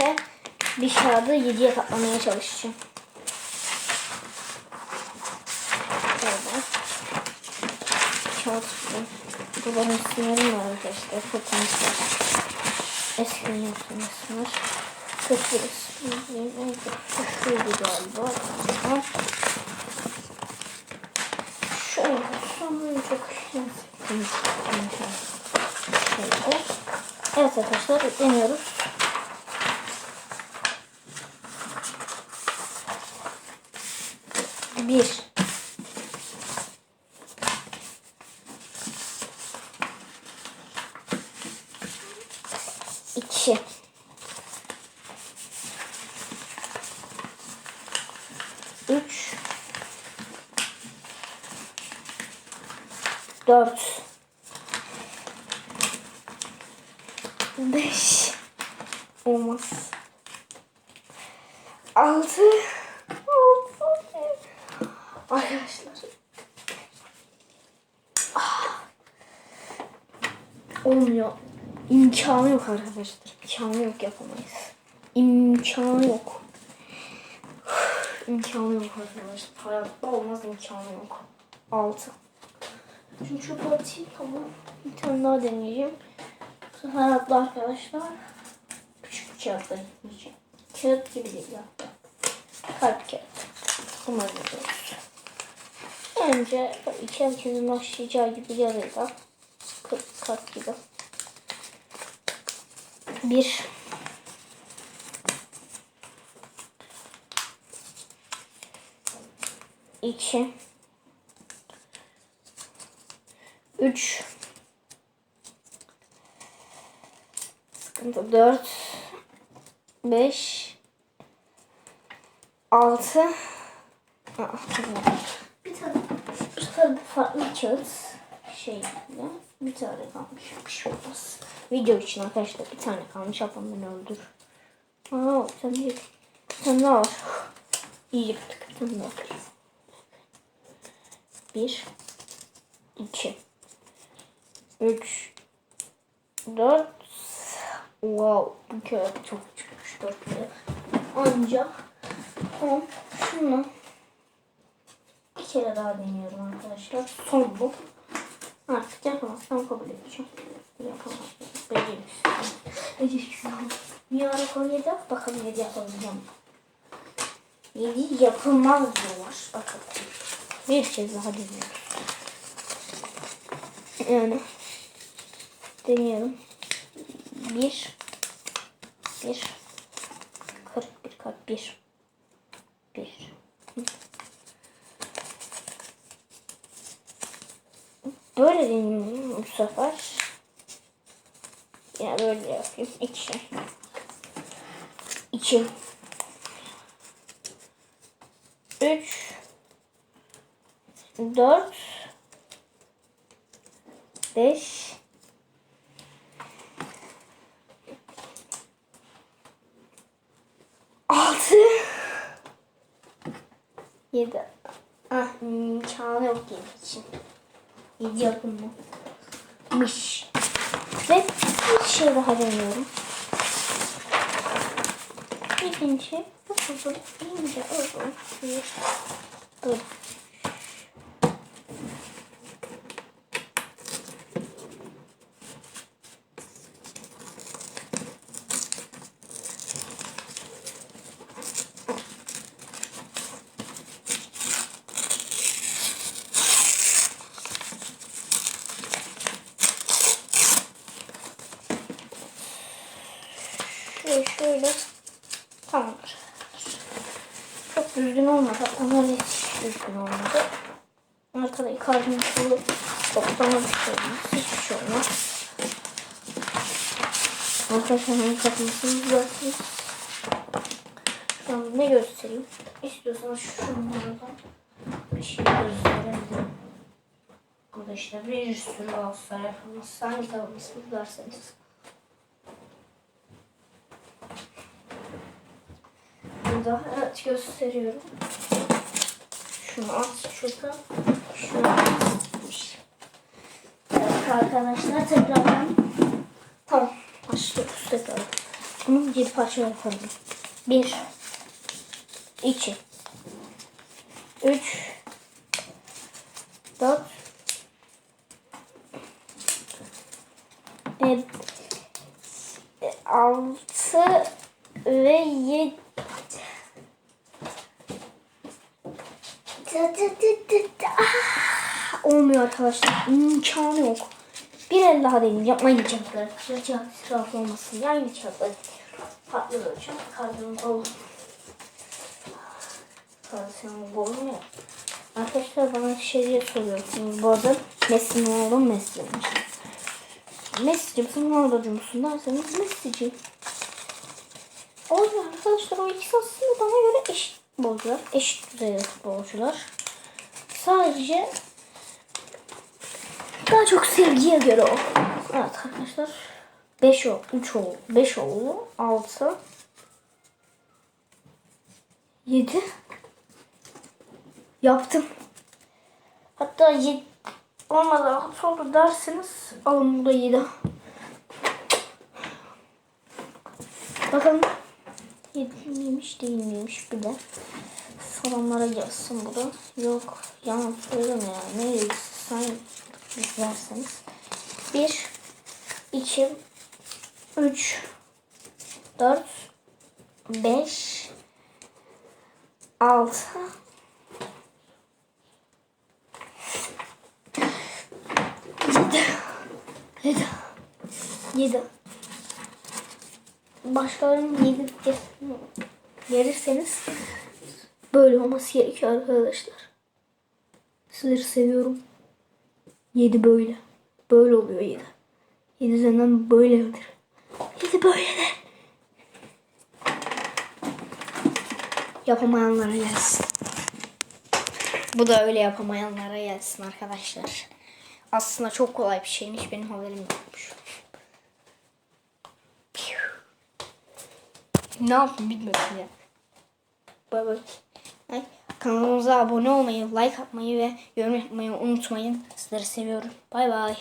Ve bir kağıdı 7'ye katlamaya çalışacağım. Şöyle. Tuttum. Bunların isimleri var arkadaşlar. Fotoğraflar. Eskiden yaptığım isimler. Kötü isimleri neydi? Şuydu galiba. Tamam. Şöyle. Sonra çok şöyle. Şöyle. Evet arkadaşlar deniyoruz. Bir. İki. Üç. Dört. Beş. Olmaz. Altı. Arkadaşlar. Ah. Olmuyor. İmkanı yok arkadaşlar. İmkanı yok yapamayız. İmkanı yok. İmkanı yok arkadaşlar. Hayatta olmaz imkanı yok. Altı. Şimdi şu partiyi tamam. Bir tane daha deneyeceğim. Bu atla arkadaşlar. Küçük bir kağıtla gitmeyeceğim. Kağıt gibi değil hatta. Kalp kağıt. Umarım görürüz. Önce iki herkesin başlayacağı gibi yazıyla. Kırk kart gibi. Bir. İki. Üç. Sıkıntı dört. Beş. Altı. Bir tane bu sefer farklı kağıt şey bir tane kalmış bir şey olmaz. Video için arkadaşlar bir tane kalmış ablam beni öldür. Aa değil. Bir tane daha var. İyi yaptık bir tane daha. Bir. iki, Üç. Dört. Wow bu kağıt çok çıkmış dört. Ancak tamam şunu bir kere daha deniyorum arkadaşlar. Son bu. Artık yapamazsam kabul edeceğim. Yapamazsam. Beceririz. Bir ara yap. Bakalım yedi yapabileceğim. Yedi yapılmaz diyorlar. Bakalım. Bir kez daha deniyoruz. Yani. Deniyorum. Bir. Bir. Kırk bir kart. Bir. Bir. Böyle deneyeyim bu sefer. Ya böyle yapayım. İki. İki. Üç. Dört. Beş. Altı. Yedi. Ah imkanı yok yedi için. Miş. Ve bir şey daha deniyorum. İkinci. Bu kuzu ince. Bir. Dur. Şöyle şöyle. Tamamdır. Çok düzgün olmadı ama hiç düzgün olmadı. Arkada kalbim sulu. Toplama bir şey olmaz. Hiçbir şey olmaz. Arkadaşlar hemen kapısını düzeltiriz. Şu an ne göstereyim? İstiyorsanız şunlardan bir şey gösterebilirim. Burada işte bir sürü Galatasaray forması. Hangi formasını derseniz. Burada evet gösteriyorum. Şunu at şurada. Şunu. Evet arkadaşlar tekrardan tamam başlıyoruz tekrar. Bunu 7 parça yapalım. 1 2 3 4 e, 6 ve 7 Ah, Olmuyor arkadaşlar. İmkanı yok. Bir el daha deneyim. Yapmayı diyecekler. Kıracak israf olmasın. Yani kağıtları farklı ölçüm. Kol. Kardın kol mu? Arkadaşlar bana şey diye soruyorsunuz. Bu arada Messi'nin oğlum Messi'ymiş. Messi'ci misin, Ronaldo'cu musun derseniz Messi'ci. O yüzden arkadaşlar o ikisi aslında bana göre eşit futbolcular. Eşit düzeyde futbolcular. Sadece daha çok sevgiye göre o. Evet arkadaşlar. 5 o, 3 oldu, 5 oldu, 6 7 yaptım. Hatta 7 olmadan 6 oldu derseniz alın bu da 7. Bakalım 7 miymiş değil miymiş bir de. Sorunlara gelsin bu da. Yok yalan söyleme ya. Neyse sen izlerseniz. 1 2 3 4 5 6 7 7 7 Başkalarının 7 verirseniz böyle olması gerekiyor arkadaşlar. Sizleri seviyorum. 7 böyle. Böyle oluyor 7. 7 üzerinden böyledir. 7 böyledir. Yapamayanlara gelsin. Bu da öyle yapamayanlara gelsin arkadaşlar. Aslında çok kolay bir şeymiş. Benim haberim yokmuş. Ne yapayım bilmiyorum ya. Bay bay. Ay, Kanalımıza abone olmayı, like atmayı ve yorum yapmayı unutmayın. Sizleri seviyorum. Bay bay.